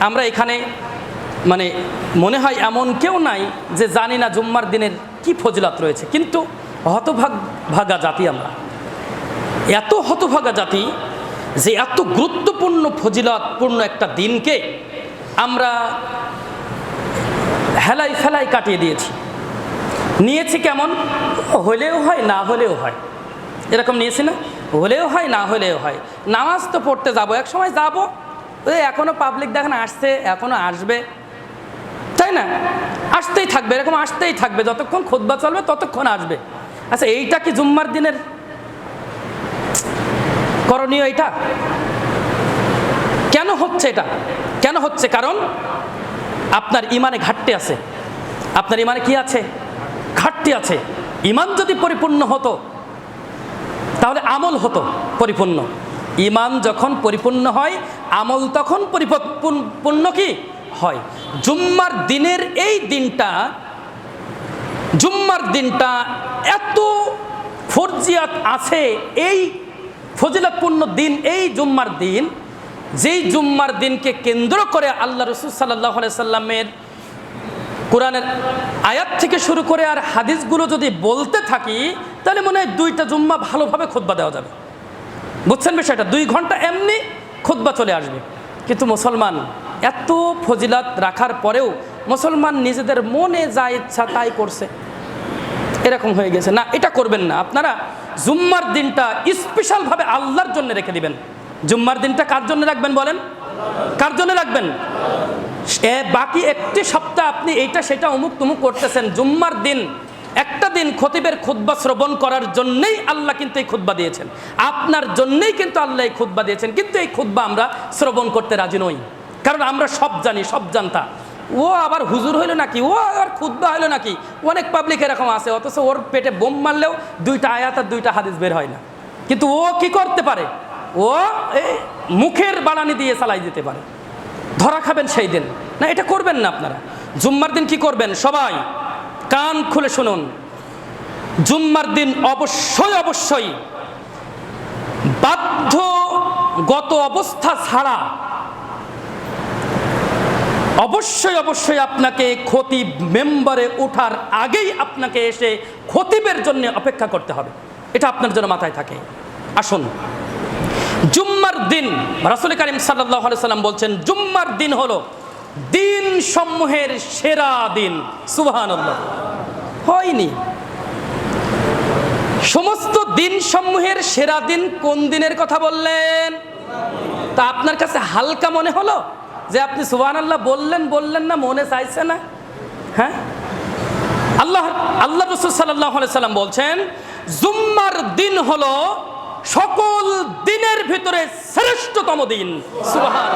আমরা এখানে মানে মনে হয় এমন কেউ নাই যে জানি না জুম্মার দিনের কি ফজিলাত রয়েছে। কিন্তু হতভাগ ভাগা জাতি আমরা। এত হতভাগা জাতি যে এত গুরুত্বপূর্ণ, ফজিলতপূর্ণ একটা দিনকে আমরা হেলাই ফেলাই কাটিয়ে দিয়েছি। নিয়েছি কেমন? হলেও হয়, না হলেও হয়। এরকম নিয়েছি না? হলেও হয়, না হলেও হয়। নামাজ তো পড়তে যাব, এক সময় যাব ওই এখনও পাবলিক দেখেন আসছে এখনও আসবে। তাই না? আসতেই থাকবে, এরকম আসতেই থাকবে। যতক্ষণ খোদবা চলবে, ততক্ষণ আসবে। আচ্ছা এইটা কি জুম্মার দিনের করণীয় এটা? কেন হচ্ছে এটা? কেন হচ্ছে? কারণ আপনার ইমানে ঘাটতি আছে। আপনার ইমানে কি আছে? ঘাটতি আছে। ইমান যদি পরিপূর্ণ হতো, তাহলে আমল হতো পরিপূর্ণ। ইমান যখন পরিপূর্ণ হয়, আমল তখন পরিপূর্ণ কি? হয়। জুম্মার দিনের এই দিনটা, জুম্মার দিনটা এত ফরজিয়াত আছে, এই ফজিলতপূর্ণ দিন, এই জুম্মার দিন, যেই জুম্মার দিনকে কেন্দ্র করে আল্লাহ রসুল সাল্লাহ সাল্লামের কোরআনের আয়াত থেকে শুরু করে আর হাদিসগুলো যদি বলতে থাকি, তাহলে মনে হয় দুইটা জুম্মা ভালোভাবে খুতবা দেওয়া যাবে। বুঝছেন বিষয়টা? দুই ঘণ্টা এমনি খুতবা চলে আসবে। কিন্তু মুসলমান, এত ফজিলাত রাখার পরেও মুসলমান নিজেদের মনে যা ইচ্ছা তাই করছে। এরকম হয়ে গেছে। না, এটা করবেন না। আপনারা জুম্মার দিনটা স্পেশালভাবে আল্লাহর জন্য রেখে দিবেন। জুম্মার দিনটা কার জন্য রাখবেন বলেন? কার জন্য রাখবেন? বাকি একটি সপ্তাহ আপনি এইটা, সেটা অমুক তুমুক করতেছেন। জুম্মার দিন একটা দিন খতিবের খুদ্া শ্রবণ করার জন্যেই আল্লাহ কিন্তু এই খুদ্া দিয়েছেন। আপনার জন্যই কিন্তু আল্লাহ এই খুদ্া দিয়েছেন, কিন্তু এই খুদ্া আমরা শ্রবণ করতে রাজি নই। কারণ আমরা সব জানি, সব জানতা। ও আবার হুজুর হইল নাকি? ও আবার খুদ্া হইল নাকি? অনেক পাবলিক এরকম আছে, অথচ ওর পেটে বোম মারলেও দুইটা আয়াত আর দুইটা হাদিস বের হয় না। কিন্তু ও কি করতে পারে? ও এই মুখের বানানি দিয়ে চালাই দিতে পারে। ধরা খাবেন সেই দিন। না, এটা করবেন না আপনারা। জুম্মার দিন কি করবেন? সবাই কান খুলে শুনুন। জুম্মার দিন অবশ্যই অবশ্যই বাধ্যগত অবস্থা ছাড়া অবশ্যই অবশ্যই আপনাকে খতিব মেম্বারে ওঠার আগেই আপনাকে এসে খতিবের জন্য অপেক্ষা করতে হবে। এটা আপনার জন্য মাথায় থাকে। আসুন। জুম্মার দিন, রাসুল করিম সাল্লাহ সাল্লাম বলছেন, জুম্মার দিন হলো সমূহের সেরা দিন। সুবাহান হয়নি। সমস্ত দিন সমূহের সেরা দিন কোন দিনের কথা বললেন? তা আপনার কাছে হালকা মনে হলো? যে আপনি সুবাহ আল্লাহ বললেন বললেন না, মনে চাইছে না? হ্যাঁ? আল্লাহ আল্লাহ রসুল সাল্লাহ সাল্লাম বলছেন, জুম্মার দিন হলো সকল দিনের ভিতরে শ্রেষ্ঠতম দিন। সুবাহান